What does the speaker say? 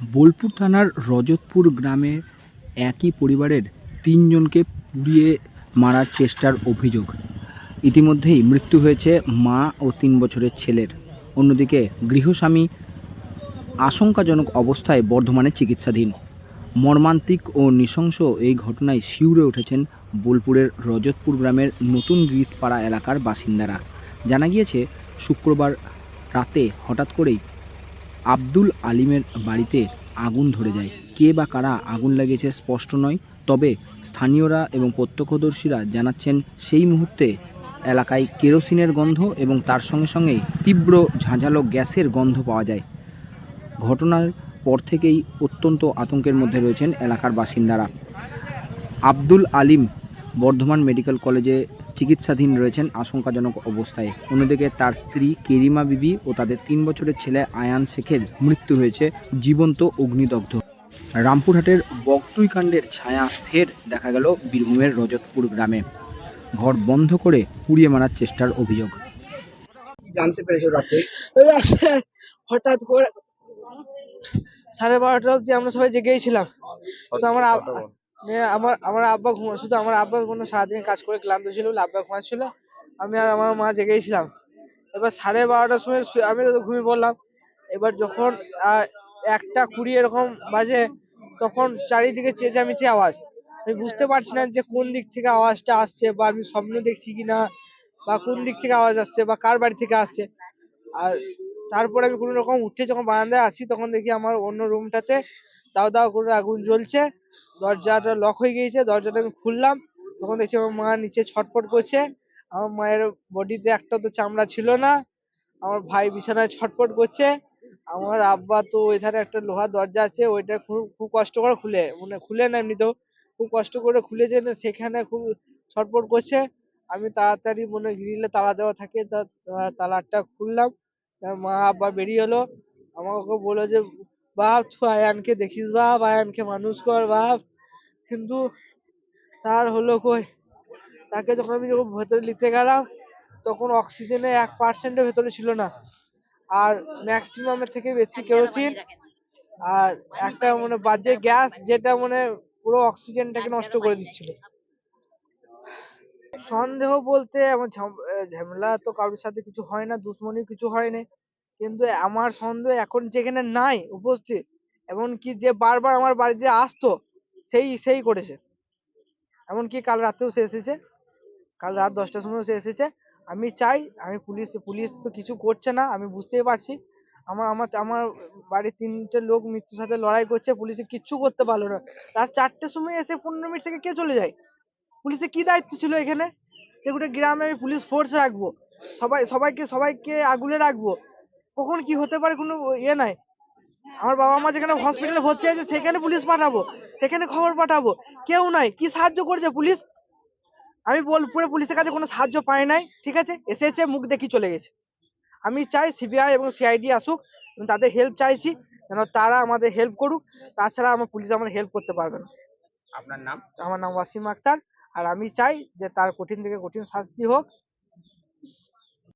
বোলপুর থানার রজতপুর গ্রামে একই পরিবারের তিনজনকে পুড়িয়ে মারার চেষ্টার অভিযোগ। ইতিমধ্যেই মৃত্যু হয়েছে মা ও তিন বছরের ছেলের। অন্যদিকে গৃহস্বামী আশঙ্কাজনক অবস্থায় বর্ধমানে চিকিৎসাধীন। মর্মান্তিক ও নৃশংস এই ঘটনায় শিউরে উঠেছেন বোলপুরের রজতপুর গ্রামের নতুন গীতপাড়া এলাকার বাসিন্দারা। জানা গিয়েছে, শুক্রবার রাতে হঠাৎ করেই আব্দুল আলিমের বাড়িতে আগুন ধরে যায়। কে বা কারা আগুন লাগিয়েছে স্পষ্ট নয়, তবে স্থানীয়রা এবং প্রত্যক্ষদর্শীরা জানাচ্ছেন সেই মুহূর্তে এলাকায় কেরোসিনের গন্ধ এবং তার সঙ্গে সঙ্গে তীব্র ঝাঁঝালো গ্যাসের গন্ধ পাওয়া যায়। ঘটনার পর থেকেই অত্যন্ত আতঙ্কের মধ্যে রয়েছেন এলাকার বাসিন্দারা। আব্দুল আলিম বর্ধমান মেডিকেল কলেজে চিকিৎসাধীন রয়েছেন আশঙ্কাজনক অবস্থায়। অন্যদিকে তার স্ত্রী কেরিমা বিবি ও তাদের তিন বছরের ছেলে আয়ান শেখের মৃত্যু হয়েছে জীবন্ত অগ্নিদগ্ধ। রামপুরহাটের বগতুই কাণ্ডের ছায়া ফের দেখা গেল বীরভূমের রজতপুর গ্রামে। ঘর বন্ধ করে পুড়িয়ে মারার চেষ্টার অভিযোগ। জানতে পেরেছ রাতে হঠাৎ করে সাড়ে বারোটা অব্দি আমরা সবাই জেগেই ছিলাম। তো আমার আমার আমার আব্বা ঘুমা, শুধু আমার আব্বা কোনো সারাদিন কাজ করে ক্লান্ত ছিল, বলে আব্বা ঘুমাচ্ছিল। আমি আর আমার মা জেগেই ছিলাম এবার সাড়ে বারোটার সময় আমি তো ঘুমিয়ে পড়লাম। এবার যখন একটা কুড়ি এরকম বাজে, তখন চারিদিকে চেঁচামেচি আওয়াজ। আমি বুঝতে পারছি না যে কোন দিক থেকে আওয়াজটা আসছে, বা আমি স্বপ্ন দেখছি কিনা, বা কোন দিক থেকে আওয়াজ আসছে, বা কার বাড়ি থেকে আসছে। আর তারপরে আমি কোনো রকম উঠে যখন বারান্দায় আসি, তখন দেখি আমার অন্য রুমটাতে দাও দাও করে আগুন জ্বলছে। দরজাটা লক হয়ে গিয়েছে, দরজাটা আমি খুললাম। তখন দেখছি আমার মা নিচে ছটফট করছে। আমার মায়ের বডিতে একটা তো চামড়া ছিল না। আমার ভাই বিছানায় ছটফট করছে। আমার আব্বা তো এখানে একটা লোহার দরজা আছে, ওইটা খুব খুব কষ্ট করে খুলে মানে খুলে না এমনিতেও। খুব কষ্ট করে খুলেছে না সেখানে খুব ছটফট করছে। আমি তাড়াতাড়ি মনে গ্রিলে তালা দেওয়া থাকে, তা- তালাটা খুললাম। মা, আব্বা বেরিয়ে এলো। আমাকে বলল যে বাপ, তুই আয়ানকে দেখিস বাপ, আয়ানকে মানুষ কর বাপ। কিন্তু তার হলো কই? তাকে যখন আমি যখন ভেতরে নিতে গেলাম, তখন অক্সিজেনে এক পার্সেন্টের ভেতরে ছিল না। আর ম্যাক্সিমামের থেকে বেশি কেরোসিন আর একটা মানে বাজে গ্যাস যেটা মানে পুরো অক্সিজেনটাকে নষ্ট করে দিচ্ছিল। সন্দেহ বলতে আমার ঝাম- ঝামেলা তো কারোর সাথে কিছু হয় না দুশ্মনী কিছু হয় না কিন্তু আমার সন্দেহ এখন যেখানে নাই উপস্থিত, এমনকি যে বারবার আমার বাড়িতে আসতো, সেই সেই করেছে। এমনকি কাল রাতেও সে এসেছে। কাল রাত দশটার সময় সে এসেছে। আমি চাই, আমি পুলিশ পুলিশ তো কিছু করছে না, আমি বুঝতেই পারছি। আমার আমার আমার বাড়ির তিনটে লোক মৃত্যুর সাথে লড়াই করছে, পুলিশে কিচ্ছু করতে পারল না। রাত চারটের সময় এসে পনেরো মিনিট থেকে কে চলে যায়? পুলিশে কি দায়িত্ব ছিল এখানে? যে গোটা গ্রামে আমি পুলিশ ফোর্স রাখব। সবাই, সবাইকে সবাইকে আগুলে রাখব। কখন কি হতে পারে কোনো ইয়ে নাই। আমার বাবা মা যেখানে হসপিটালে ভর্তি আছে সেখানে পুলিশ পাঠাবো সেখানে খবর পাঠাবো কেউ নাই। কি সাহায্য করেছে পুলিশ আমি বোলপুরে পুলিশের কাছে কোনো সাহায্য পাই নাই ঠিক আছে? এসেছে মুখ দেখি চলে গেছে। আমি চাই সিবিআই এবং সিআইডি আসুক তাদের হেল্প চাইছি যেন তারা আমাদের হেল্প করুক। তাছাড়া আমার পুলিশ আমাদের হেল্প করতে পারবে না। আপনার নাম? আমার নাম ওয়াসিম আক্তার। আর আমি চাই যে তার কঠিন থেকে কঠিন শাস্তি হোক।